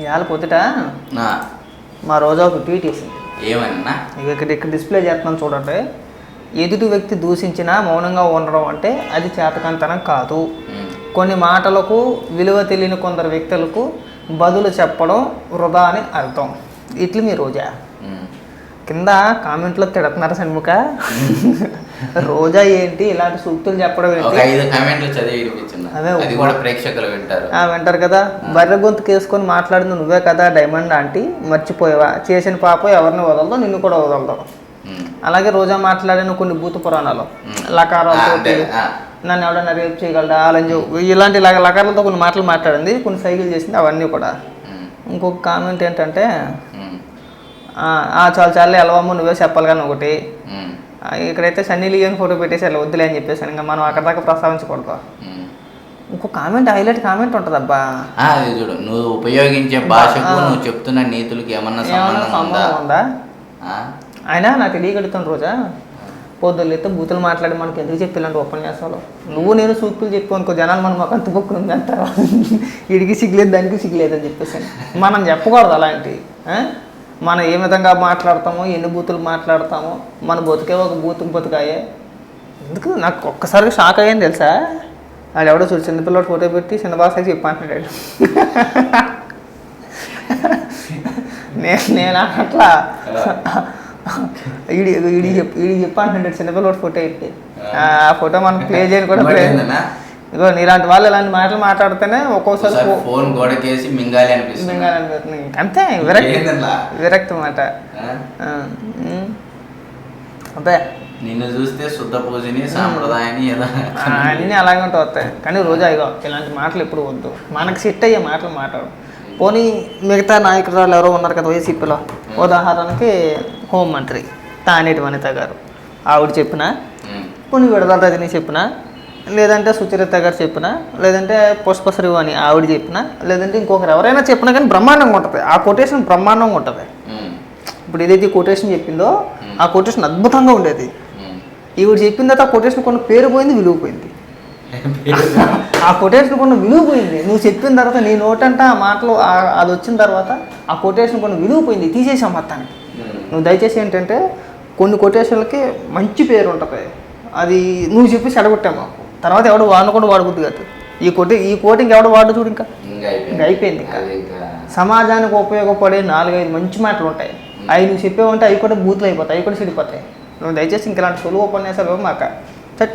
ఇవాళ పొద్దుట మా రోజా ఒక ట్వీట్ వేసింది. ఏమన్నా? ఇక ఇక్కడ ఇక్కడ డిస్ప్లే చేస్తున్నాను చూడండి. ఎదుటి వ్యక్తి దూషించినా మౌనంగా ఉండడం అంటే అది చేతకంతనం కాదు. కొన్ని మాటలకు విలువ తెలియని కొందరు వ్యక్తులకు బదులు చెప్పడం వృధా అని అర్థం. ఇట్లు మీ రోజా. కింద కామెంట్లో తిడుతున్నారు షణ్ముఖ రోజా ఏంటి? ఇలాంటి సూక్తులు చెప్పడం ఒక ఏంటి ఐదు కామెంట్లు చదివి వినిపించున్నా అదే అది కూడా ప్రేక్షకులు వింటారు. ఆ, వింటారు కదా. బర్రె గొంతు కేసుకొని మాట్లాడింది నువ్వే కదా డైమండ్ ఆంటీ. మర్చిపోయావా? చేసిన పాప ఎవరిని వదలదో నిన్ను కూడా వదలదు. అలాగే రోజా మాట్లాడిన కొన్ని భూత పురాణాలు. లకారాలతో నన్ను ఎవడన్నా రేపు చేయగలడా? అలాంటి ఇలాంటి లక- లకారాలతో కొన్ని మాటలు మాట్లాడింది కొన్ని సైకిల్ చేసింది అవన్నీ కూడా. ఇంకొక కామెంట్ ఏంటంటే చాలు చాలు ఎలవమ్మ నువ్వే చెప్పాలి కానీ ఒకటి. ఇక్కడైతే సన్నీ లియోన్ ఫోటో పెట్టేసి అలా వద్దులే అని చెప్పేసాను. ఇంకా మనం అక్కడ దాకా ప్రస్తావించకూడదు. ఇంకో కామెంట్ హైలైట్ కామెంట్ ఉంటుంది అబ్బా. చూడు నువ్వు ఉపయోగించే భాషకు నువ్వు చెప్తున్న నీతులకి ఏమన్నా సంబంధం ఉందా? అయినా నాకు తెలియగలుగుతాను రోజా. పొద్దులైతే బూతులు మాట్లాడి మనకి ఎందుకు చెప్పిల్లంటే ఉపన్యాసాలు? నువ్వు నేను సూక్తులు చెప్పు అనుకో జనాలు మనం ఒక అంత బుక్ ఉంది అంటారు ఇడికి సిగ్గులేదు దానికి సిగ్గులేదు అని చెప్పేసి మనం చెప్పకూడదు అలాంటి ఆ? మనం ఏ విధంగా మాట్లాడతామో ఎన్ని బూతులు మాట్లాడతామో మన బతుకే ఒక బూతు బతుకాయే. ఎందుకు? నాకు ఒక్కసారిగా షాక్ అయ్యాను తెలుసా? వాడు ఎవడో చూడు చిన్నపిల్లడు ఫోటో పెట్టి చిన్న చెప్పి అంటున్నాడు నేను నేను అట్లా. ఈడి ఈడి చెప్పు ఈడి చెప్పు అంటున్నాడు చిన్నపిల్లడు ఫోటో పెట్టి. ఆ ఫోటో మనం ప్లే చేయని కూడా ప్లే? ఇగో నీలాంటి వాళ్ళు ఇలాంటి మాటలు మాట్లాడితేనే ఒక్కోసారి ఫోన్ గోడకేసి మింగాలి అనిపిస్తుంది. మింగాలనిపిస్తుంది. అంతే విరక్తి? విరక్తి మాట. అబ్బే. నిన్ను చూస్తే శుద్ధ పూజని సాంప్రదాయాన్ని ఏదో అన్నీ అలాగే ఉంటా వస్తాయి. కానీ రోజా ఇగో ఇలాంటి మాటలు ఎప్పుడు వద్దు. మనకు సెట్ అయ్యే మాటలు మాట్లాడు. పోనీ మిగతా నాయకురాలు ఎవరో ఉన్నారు కదా వైసీపీలో. ఉదాహరణకి హోంమంత్రి తానేటి వనిత గారు. ఆవిడ చెప్పిన పోనీ విడదల రజని చెప్పిన లేదంటే సుచరిత గారు చెప్పిన లేదంటే పుష్పశ్రీ అని ఆవిడ చెప్పిన లేదంటే ఇంకొకరు ఎవరైనా చెప్పినా కానీ బ్రహ్మాండంగా ఉంటుంది. ఆ కొటేషన్ బ్రహ్మాండంగా ఉంటుంది. ఇప్పుడు ఏదైతే కొటేషన్ చెప్పిందో ఆ కొటేషన్ అద్భుతంగా ఉండేది. ఈవిడ చెప్పిన తర్వాత ఆ కొటేషన్ కొన్ని పేరు పోయింది విలువ పోయింది. ఆ కొటేషన్ కొన్ని విలువ పోయింది. నువ్వు చెప్పిన తర్వాత నీ నోటంట ఆ మాటలు అది వచ్చిన తర్వాత ఆ కొటేషన్ కొన్ని విలువ పోయింది. తీసేసాం మొత్తానికి. నువ్వు దయచేసి ఏంటంటే కొన్ని కొటేషన్లకి మంచి పేరు ఉంటుంది. అది నువ్వు చెప్పి చెడగొట్టావు మాకు. తర్వాత ఎవడు వాడిన కూడా కాదు ఈ కోటి ఈ కోటింగ్ ఎవడు వాడు చూడు ఇంకా? ఇంకా అయిపోయింది. ఇంకా. సమాజానికి ఉపయోగపడే నాలుగైదు మంచి మాటలు ఉంటాయి. అవి నువ్వు చెప్పేవంటే అవి కూడా బూతులు అయిపోతాయి అవి కూడా చెడిపోతాయి. నువ్వు దయచేసి ఇంక ఇలాంటి సులువు ఉపన్యాసాలు చట్.